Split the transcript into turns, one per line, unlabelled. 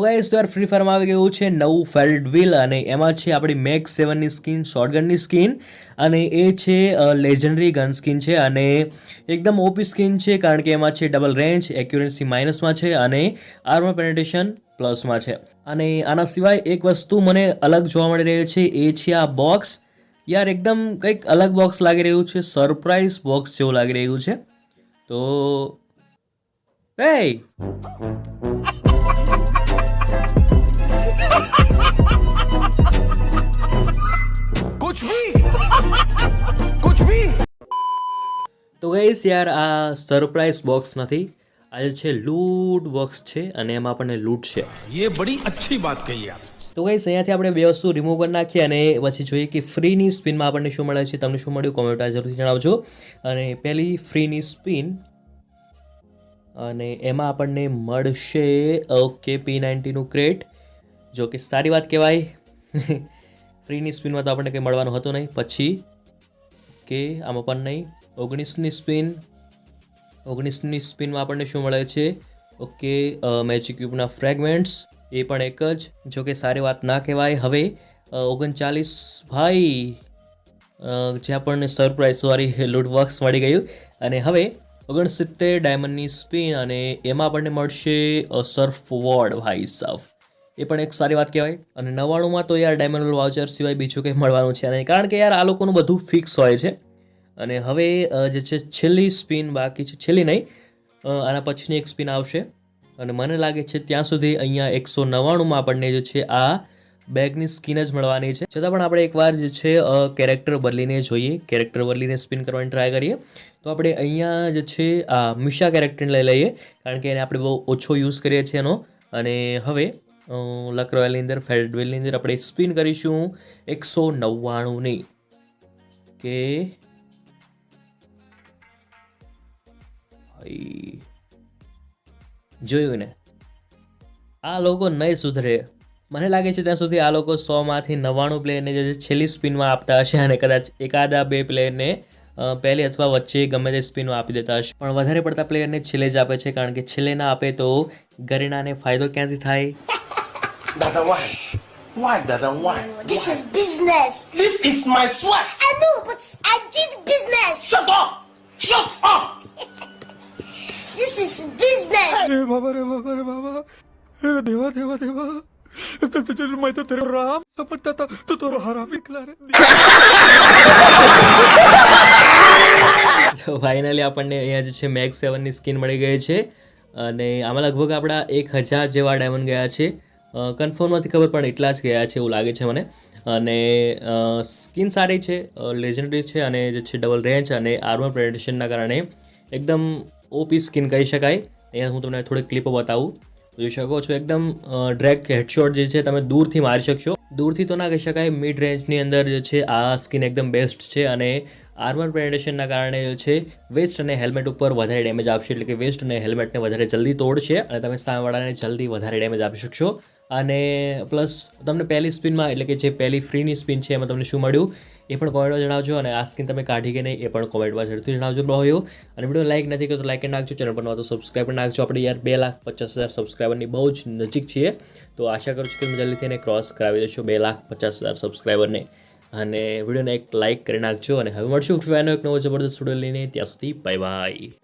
Guys તો યાર free ફાયરમાં આવી ગયું છે નવું ફેલ્ડ વ્હીલ અને એમાં છે આપણી મેક સેવનની સ્કિન શોર્ટગનની સ્કિન અને એ છે લેજન્ડરી ગન સ્કિન છે અને એકદમ ઓપી સ્કિન છે કારણ કે એમાં છે ડબલ રેન્જ એક્યુરન્સી માઇનસમાં છે અને આર્મર પેનેટેશન પ્લસમાં છે. અને આના સિવાય એક વસ્તુ મને અલગ જોવા મળી રહી છે, એ છે આ બોક્સ યાર એકદમ કંઈક અલગ બોક્સ લાગી રહ્યું છે સરપ્રાઇઝ બોક્સ જેવું લાગી રહ્યું છે. તો એ ગાઈસ યાર આ સરપ્રાઈઝ બોક્સ નથી. આ જે છે લૂટ બોક્સ છે અને એમાં આપણને લૂટ છે.
એ બડી અચ્છી વાત કહી આપ
તો ગાઈસ અહીંયાથી આપણે બે વસ્તુ રિમૂવ કરી નાખીએ અને પછી જોઈએ કે ફ્રીની સ્પિનમાં આપણને શું મળે છે. તમને શું મળ્યું? કોમેન્ટ જરૂરથી જણાવજો. અને પહેલી ફ્રીની સ્પિન અને એમાં આપણને મળશે ઓકે પી નાઇન્ટીનું ક્રેટ જો કે સારી વાત કહેવાય. ફ્રીની સ્પિનમાં તો આપણને કંઈ મળવાનું હતું નહીં. પછી કે આમાં પણ નહીં. ઓગણીસની સ્પિન, ઓગણીસની સ્પિનમાં આપણને શું મળે છે? ઓકે મેજિક ક્યુબના ફ્રેગમેન્ટ્સ એ પણ એક જ. જો કે સારી વાત ના કહેવાય. હવે ઓગણચાલીસ ભાઈ જે આપણને સરપ્રાઇઝવાળી લૂટ બોક્સ મળી ગયું. અને હવે, ઓગણસિત્તેર ડાયમંડની સ્પિન અને એમાં આપણને મળશે સર્ફ વોર્ડ ભાઈ સાફ એ પણ એક સારી વાત કહેવાય. અને નવ્વાણુંમાં તો યાર ડાયમંડ વાઉચર સિવાય બીજું કંઈ મળવાનું છે નહીં. કારણ કે યાર આ લોકોનું બધું ફિક્સ હોય છે. અને હવે જે છે છેલ્લી સ્પિન બાકી છે, છેલ્લી નહીં આના પછીની એક સ્પિન આવશે. અને મને લાગે છે ત્યાં સુધી અહીંયા એકસો નવ્વાણુંમાં આપણને જે છે આ બેગની સ્કિન જ મળવાની છે. છતાં પણ આપણે એકવાર જે છે કેરેક્ટર બદલીને જોઈએ. કેરેક્ટર બદલીને સ્પિન કરવાની ટ્રાય કરીએ. તો આપણે અહીંયા જે છે, આ મિશા કેરેક્ટરને લઈ લઈએ, કારણ કે એને આપણે બહુ ઓછો યુઝ કરીએ છીએ એનો. અને હવે લકરોયલની અંદર, ફેડવેલની અંદર આપણે સ્પિન કરીશું. એકસો નવ્વાણુંની. કે ભાઈ. જોયું ને? આ લોકો નહીં સુધરે. મને લાગે છે ત્યાં સુધી આ લોકો સોમાંથી નવ્વાણું પ્લેયરને જે છેલ્લી સ્પિનમાં આપતા હશે અને કદાચ એકાદા બે પ્લેયરને પહેલી અથવા વચ્ચે ગમે તે સ્પિનો આપી દેતા હશે. પણ વધારે પડતા પ્લેયરને છેલ્લે જ આપે છે કારણ કે છેલ્લે ના આપે તો ગરીનાને ફાયદો ક્યાંથી થાય?
દાદા વાય વાય દાદા why
this is business
this is my sweat!
business.
अरे बाबा रे बाबा रे बाबा अरे देवा देवा देवा तो, तो, तो, मैं तो तेरा राम समझता था तो तो हराम निकला रे
તો ફાઇનલી આપણને અહીંયા જે છે મેક્સ સેવનની સ્કિન મળી ગઈ છે અને આમાં લગભગ આપણા એક હજાર જેવા ડાયમંડ ગયા છે કન્ફર્મ નથી ખબર પણ એટલા જ ગયા છે એવું લાગે છે મને અને સ્કિન સારી છે લેજન્ડરી છે અને જે છે ડબલ રેન્જ અને આર્મર પ્રેડિશનના કારણે એકદમ ઓપી સ્કિન કહી શકાય અહીંયા હું તમને થોડીક ક્લિપો બતાવું. જોઈ શકો છો એકદમ ડ્રેક હેડશોટ જે છે તમે દૂરથી મારી શકશો. દૂરથી તો ના કહી શકાય મિડ રેન્જની અંદર જે છે, આ સ્કિન એકદમ બેસ્ટ છે અને આર્મર પેનેટેશનના કારણે જે છે વેસ્ટ અને હેલ્મેટ ઉપર વધારે ડેમેજ આપશે. એટલે કે વેસ્ટ અને હેલ્મેટને વધારે જલ્દી તોડશે અને તમે સામેવાળાને જલ્દી વધારે ડેમેજ આપી શકશો. અને પ્લસ તમને પહેલી સ્પિનમાં, એટલે કે જે પહેલી ફ્રીની સ્પિન છે એમાં તમને શું મળ્યું, એ પણ કોમેન્ટમાં જણાવજો અને આ સ્કીન તમે કાઢી કે નહીં, એ પણ કોમેન્ટમાં ઝડપથી જણાવજો ભાઈઓ. અને વીડિયો લાઈક નથી કરતો તો લાઈક નાખજો ચેનલ પર તો સબસ્ક્રાઈબ કરી નાખજો. આપણે યાર બે લાખ પચાસ હજાર સબસ્ક્રાઈબરની બહુ જ નજીક છીએ, તો આશા કરું છું કે જલ્દીથી એને ક્રોસ કરાવી દેશો, બે લાખ પચાસ હજાર સબસ્ક્રાઈબરને અને વિડીયોને એક લાઈક કરી નાખજો અને હવે મળશું ફ્રી એક નવો જબરદસ્ત વીડિયો લઈને. ત્યાં સુધી બાય બાય